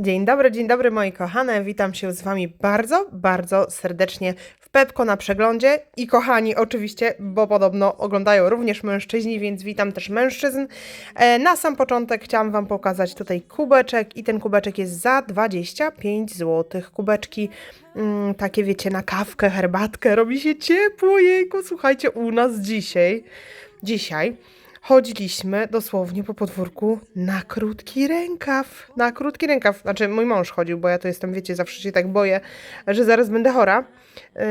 Dzień dobry, dzień dobry moi kochane. Witam się z Wami bardzo, bardzo serdecznie w Pepko na przeglądzie. I kochani, oczywiście, bo podobno oglądają również mężczyźni, więc witam też mężczyzn. E, na sam początek chciałam Wam pokazać tutaj kubeczek i ten kubeczek jest za 25 zł. Kubeczki mm, takie wiecie, na kawkę, herbatkę, robi się ciepło, jejku, słuchajcie, u nas dzisiaj, dzisiaj chodziliśmy dosłownie po podwórku na krótki rękaw. Na krótki rękaw. Znaczy, mój mąż chodził, bo ja to jestem, wiecie, zawsze się tak boję, że zaraz będę chora. Yy,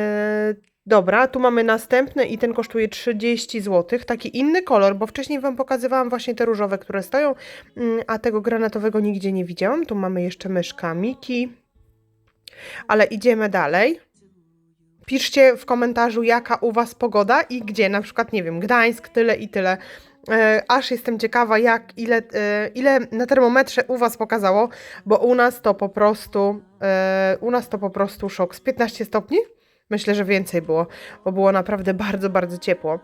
dobra, tu mamy następny i ten kosztuje 30 zł. Taki inny kolor, bo wcześniej Wam pokazywałam właśnie te różowe, które stoją, mm, a tego granatowego nigdzie nie widziałam. Tu mamy jeszcze myszka Miki. Ale idziemy dalej. Piszcie w komentarzu, jaka u Was pogoda i gdzie, na przykład, nie wiem, Gdańsk, tyle i tyle. E, aż jestem ciekawa, jak, ile, e, ile na termometrze u Was pokazało, bo u nas to po prostu, e, u nas to po prostu szok. Z 15 stopni? Myślę, że więcej było, bo było naprawdę bardzo, bardzo ciepło.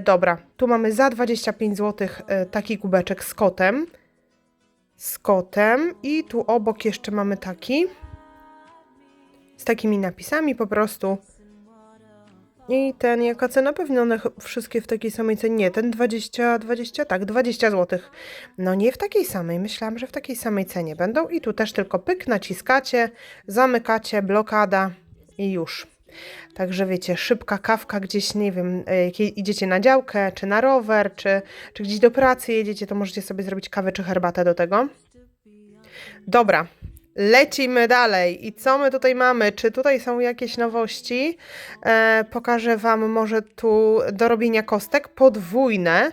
Dobra, tu mamy za 25 zł taki kubeczek z kotem. Z kotem i tu obok jeszcze mamy taki z takimi napisami po prostu. I ten, jaka cena? Pewnie one wszystkie w takiej samej cenie. Nie, ten 20, 20, tak, 20 zł. No nie w takiej samej, myślałam, że w takiej samej cenie będą. I tu też tylko pyk, naciskacie, zamykacie, blokada i już. Także wiecie, szybka kawka gdzieś, nie wiem, e, idziecie na działkę, czy na rower, czy, czy gdzieś do pracy jedziecie, to możecie sobie zrobić kawę czy herbatę do tego. Dobra, lecimy dalej. I co my tutaj mamy? Czy tutaj są jakieś nowości? E, pokażę Wam może tu do robienia kostek podwójne.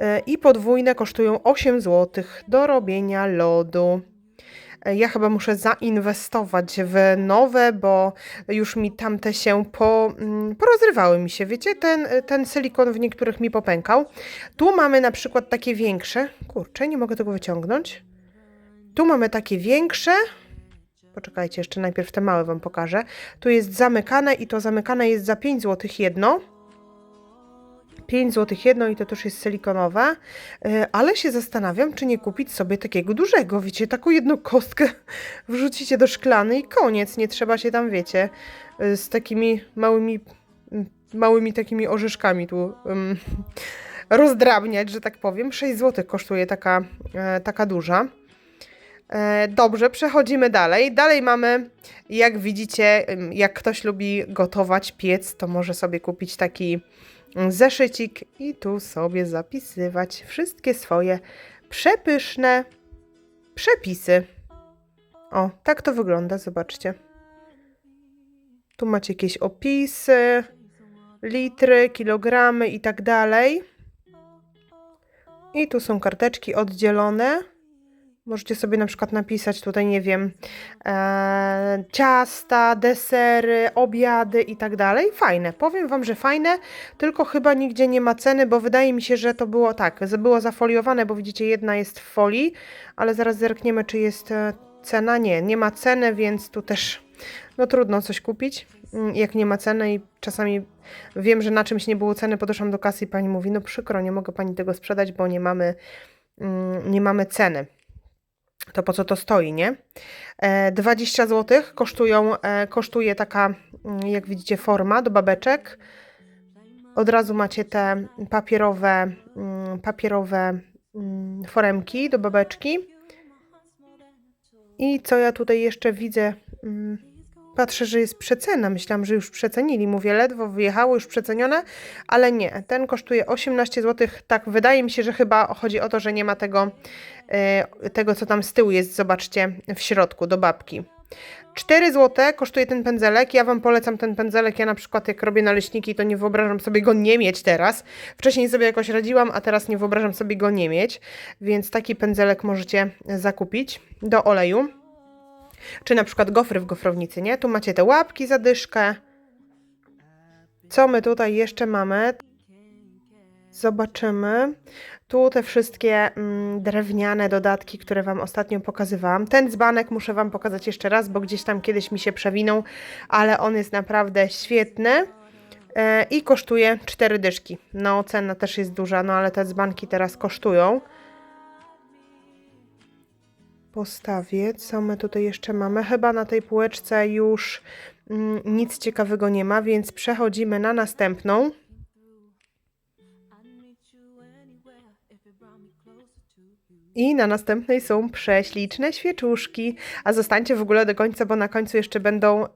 E, I podwójne kosztują 8 zł do robienia lodu. E, Ja chyba muszę zainwestować w nowe, bo już mi tamte się po, mm, porozrywały mi się, wiecie, ten, ten silikon w niektórych mi popękał. Tu mamy na przykład takie większe. Kurczę, nie mogę tego wyciągnąć. Tu mamy takie większe. Poczekajcie, jeszcze najpierw te małe Wam pokażę. Tu jest zamykane i to zamykane jest za 5 zł jedno. 5 zł jedno i to też jest silikonowe. Yy, Ale się zastanawiam, czy nie kupić sobie takiego dużego. Wiecie, taką jedną kostkę wrzucicie do szklany i koniec. Nie trzeba się tam, wiecie, yy, z takimi małymi, mm, małymi takimi orzeszkami tu ym, rozdrabniać, że tak powiem. 6 zł kosztuje taka, taka duża. E, Dobrze, przechodzimy dalej. Dalej mamy, jak widzicie, jak ktoś lubi gotować, piec, to może sobie kupić taki mm, zeszycik i tu sobie zapisywać wszystkie swoje przepyszne przepisy. O, tak to wygląda, zobaczcie. Tu macie jakieś opisy, litry, kilogramy i tak dalej. I tu są karteczki oddzielone. Możecie sobie na przykład napisać tutaj, nie wiem, e, ciasta, desery, obiady i tak dalej. Fajne. Powiem Wam, że fajne, tylko chyba nigdzie nie ma ceny, bo wydaje mi się, że to było tak, było zafoliowane, bo widzicie, jedna jest w folii, ale zaraz zerkniemy, czy jest e, cena. Nie, nie ma ceny, więc tu też no trudno coś kupić, mm, jak nie ma ceny i czasami wiem, że na czymś nie było ceny, podeszłam do kasy i pani mówi, no przykro, nie mogę pani tego sprzedać, bo nie mamy, mm, nie mamy ceny to po co to stoi, nie? E, 20 zł kosztują, e, kosztuje taka, mm, jak widzicie, forma do babeczek. Od razu macie te papierowe, mm, papierowe mm, foremki do babeczki. I co ja tutaj jeszcze widzę? Patrzę, że jest przecena. Myślałam, że już przecenili. Mówię, ledwo wyjechało, już przecenione, ale nie. Ten kosztuje 18 zł. Tak, wydaje mi się, że chyba chodzi o to, że nie ma tego, e, tego co tam z tyłu jest, zobaczcie, w środku, do babki. 4 zł kosztuje ten pędzelek. Ja Wam polecam ten pędzelek. Ja na przykład jak robię naleśniki, to nie wyobrażam sobie go nie mieć teraz. Wcześniej sobie jakoś radziłam, a teraz nie wyobrażam sobie go nie mieć. Więc taki pędzelek możecie zakupić do oleju. Czy na przykład gofry w gofrownicy, nie? Tu macie te łapki za dyszkę. Co my tutaj jeszcze mamy? Zobaczymy. Tu te wszystkie mm, drewniane dodatki, które Wam ostatnio pokazywałam. Ten dzbanek muszę Wam pokazać jeszcze raz, bo gdzieś tam kiedyś mi się przewinął, ale on jest naprawdę świetny. E, I kosztuje 4 dyszki. No, cena też jest duża, no ale te dzbanki teraz kosztują. Postawię. Co my tutaj jeszcze mamy? Chyba na tej półeczce już mm, nic ciekawego nie ma, więc przechodzimy na następną. I na następnej są prześliczne świeczuszki. A zostańcie w ogóle do końca, bo na końcu jeszcze będą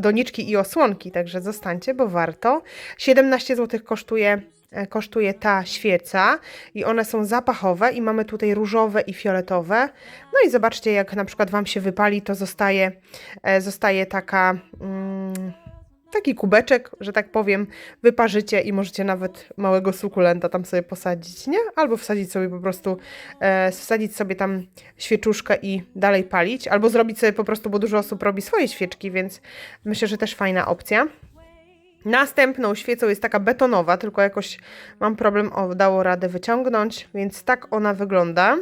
doniczki i osłonki, także zostańcie, bo warto. 17 zł kosztuje, kosztuje ta świeca i one są zapachowe i mamy tutaj różowe i fioletowe. No i zobaczcie, jak na przykład Wam się wypali, to zostaje, e, zostaje taka... Mm, taki kubeczek, że tak powiem, wyparzycie i możecie nawet małego sukulenta tam sobie posadzić, nie? Albo wsadzić sobie po prostu, e, wsadzić sobie tam świeczuszkę i dalej palić, albo zrobić sobie po prostu, bo dużo osób robi swoje świeczki, więc myślę, że też fajna opcja. Następną świecą jest taka betonowa, tylko jakoś mam problem, o, dało radę wyciągnąć, więc tak ona wygląda.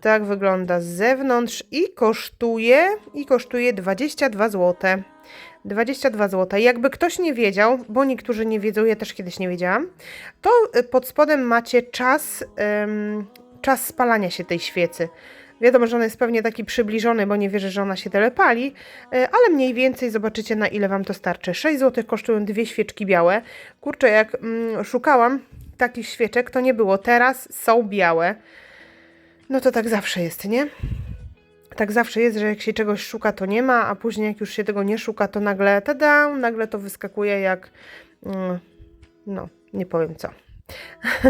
Tak wygląda z zewnątrz i kosztuje, i kosztuje 22 zł. 22 zł. Jakby ktoś nie wiedział, bo niektórzy nie wiedzą, ja też kiedyś nie wiedziałam, to y, pod spodem macie czas, ym, czas spalania się tej świecy. Wiadomo, że on jest pewnie taki przybliżony, bo nie wierzę, że ona się tyle pali, y, ale mniej więcej zobaczycie na ile Wam to starczy. 6 zł kosztują dwie świeczki białe. Kurczę, jak mm, szukałam takich świeczek, to nie było. Teraz są białe. No to tak zawsze jest, nie? Tak zawsze jest, że jak się czegoś szuka, to nie ma, a później jak już się tego nie szuka, to nagle, tada, nagle to wyskakuje jak, mm, no, nie powiem co.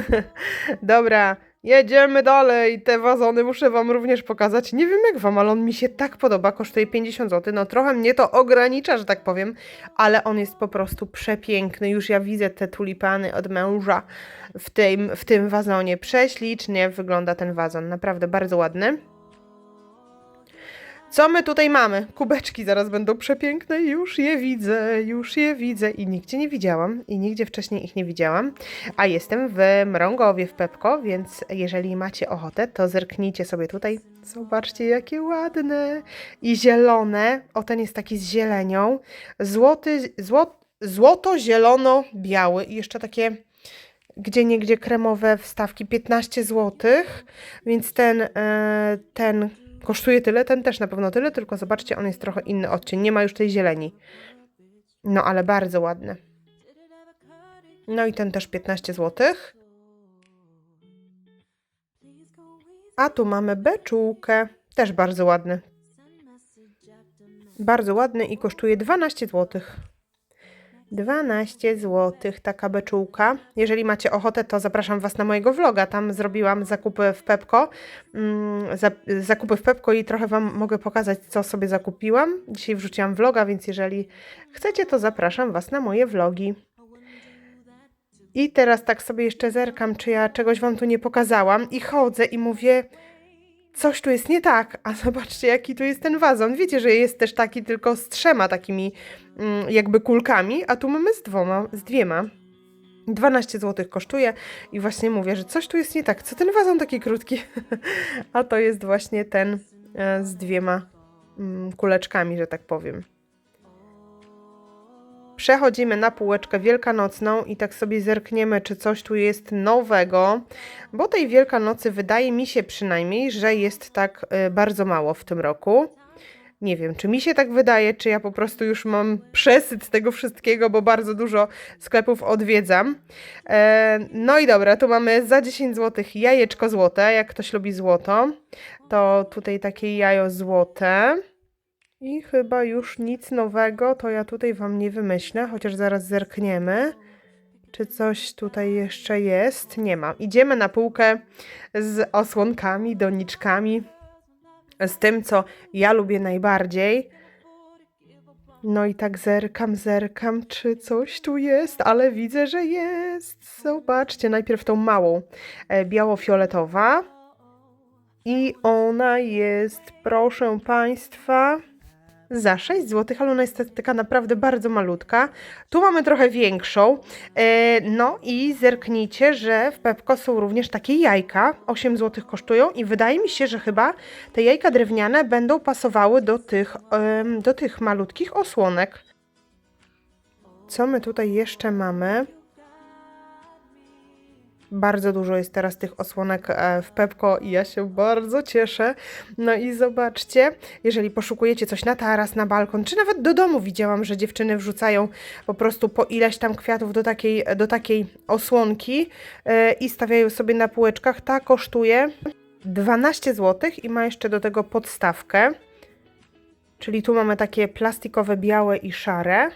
Dobra, jedziemy dalej. Te wazony muszę Wam również pokazać. Nie wiem jak Wam, ale on mi się tak podoba. Kosztuje 50 zł. No trochę mnie to ogranicza, że tak powiem, ale on jest po prostu przepiękny. Już ja widzę te tulipany od męża w tym, w tym wazonie. Prześlicznie wygląda ten wazon. Naprawdę bardzo ładny. Co my tutaj mamy? Kubeczki zaraz będą przepiękne, już je widzę, już je widzę i nigdzie nie widziałam i nigdzie wcześniej ich nie widziałam, a jestem w Mrągowie w Pepko, więc jeżeli macie ochotę, to zerknijcie sobie tutaj. Zobaczcie, jakie ładne i zielone. O, ten jest taki z zielenią. Złoty, złot, złoto-zielono-biały i jeszcze takie gdzie niegdzie kremowe wstawki 15 zł, więc ten, e, ten kosztuje tyle, ten też na pewno tyle, tylko zobaczcie, on jest trochę inny odcień, nie ma już tej zieleni. No, ale bardzo ładny. No i ten też 15 zł. A tu mamy beczułkę, też bardzo ładny. Bardzo ładny i kosztuje 12 zł. 12 zł taka beczułka. Jeżeli macie ochotę, to zapraszam Was na mojego vloga. Tam zrobiłam zakupy w Pepko. Mm, za, zakupy w Pepko i trochę Wam mogę pokazać, co sobie zakupiłam. Dzisiaj wrzuciłam vloga, więc jeżeli chcecie, to zapraszam Was na moje vlogi. I teraz tak sobie jeszcze zerkam, czy ja czegoś Wam tu nie pokazałam i chodzę i mówię, coś tu jest nie tak, a zobaczcie jaki tu jest ten wazon. Wiecie, że jest też taki tylko z trzema takimi mm, jakby kulkami, a tu mamy z dwoma, z dwiema. 12 zł kosztuje i właśnie mówię, że coś tu jest nie tak. Co ten wazon taki krótki? a to jest właśnie ten e, z dwiema mm, kuleczkami, że tak powiem. Przechodzimy na półeczkę wielkanocną i tak sobie zerkniemy, czy coś tu jest nowego, bo tej Wielkanocy wydaje mi się przynajmniej, że jest tak y, bardzo mało w tym roku. Nie wiem, czy mi się tak wydaje, czy ja po prostu już mam przesyt tego wszystkiego, bo bardzo dużo sklepów odwiedzam. E, no i dobra, tu mamy za 10 zł jajeczko złote. Jak ktoś lubi złoto, to tutaj takie jajo złote. I chyba już nic nowego, to ja tutaj Wam nie wymyślę, chociaż zaraz zerkniemy, czy coś tutaj jeszcze jest. Nie ma. Idziemy na półkę z osłonkami, doniczkami, z tym, co ja lubię najbardziej. No i tak zerkam, zerkam, czy coś tu jest, ale widzę, że jest. Zobaczcie, najpierw tą małą, e, biało-fioletowa. I ona jest, proszę Państwa, za 6 zł, ale ona jest taka naprawdę bardzo malutka. Tu mamy trochę większą. E, no i zerknijcie, że w Pepko są również takie jajka. 8 zł kosztują i wydaje mi się, że chyba te jajka drewniane będą pasowały do tych, do tych malutkich osłonek. Co my tutaj jeszcze mamy? Bardzo dużo jest teraz tych osłonek e, w Pepko i ja się bardzo cieszę. No i zobaczcie, jeżeli poszukujecie coś na taras, na balkon, czy nawet do domu widziałam, że dziewczyny wrzucają po prostu po ileś tam kwiatów do takiej, do takiej osłonki e, i stawiają sobie na półeczkach. Ta kosztuje 12 zł i ma jeszcze do tego podstawkę. Czyli tu mamy takie plastikowe, białe i szare.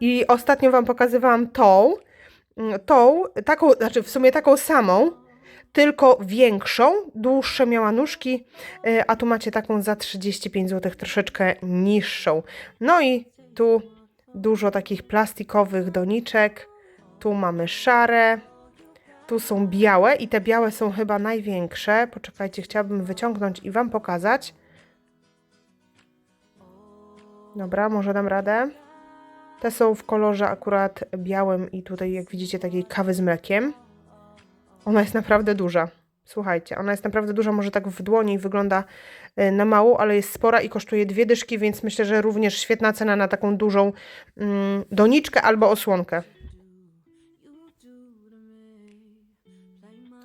I ostatnio Wam pokazywałam tą, tą, taką, znaczy w sumie taką samą, tylko większą, dłuższe miała nóżki, y, a tu macie taką za 35 zł, troszeczkę niższą. No i tu dużo takich plastikowych doniczek, tu mamy szare, tu są białe i te białe są chyba największe. Poczekajcie, chciałabym wyciągnąć i Wam pokazać. Dobra, może dam radę. Te są w kolorze akurat białym i tutaj, jak widzicie, takiej kawy z mlekiem. Ona jest naprawdę duża. Słuchajcie, ona jest naprawdę duża, może tak w dłoni wygląda y, na mało, ale jest spora i kosztuje dwie dyszki, więc myślę, że również świetna cena na taką dużą mm, doniczkę albo osłonkę.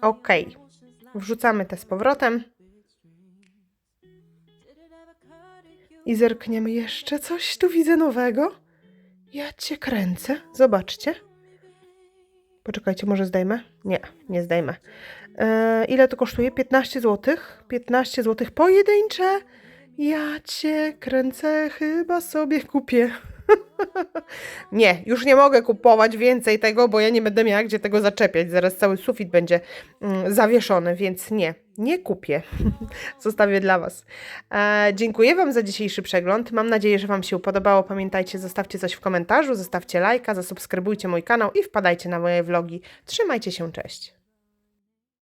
Ok, wrzucamy te z powrotem. I zerkniemy jeszcze coś. Tu widzę nowego. Ja cię kręcę. Zobaczcie. Poczekajcie, może zdejmę? Nie, nie zdejmę. E, ile to kosztuje? 15 zł. 15 zł pojedyncze. Ja cię kręcę, chyba sobie kupię. nie, już nie mogę kupować więcej tego, bo ja nie będę miała gdzie tego zaczepiać. Zaraz cały sufit będzie mm, zawieszony, więc nie, nie kupię. Zostawię dla Was. E, dziękuję Wam za dzisiejszy przegląd. Mam nadzieję, że Wam się podobało. Pamiętajcie, zostawcie coś w komentarzu, zostawcie lajka, zasubskrybujcie mój kanał i wpadajcie na moje vlogi. Trzymajcie się, cześć.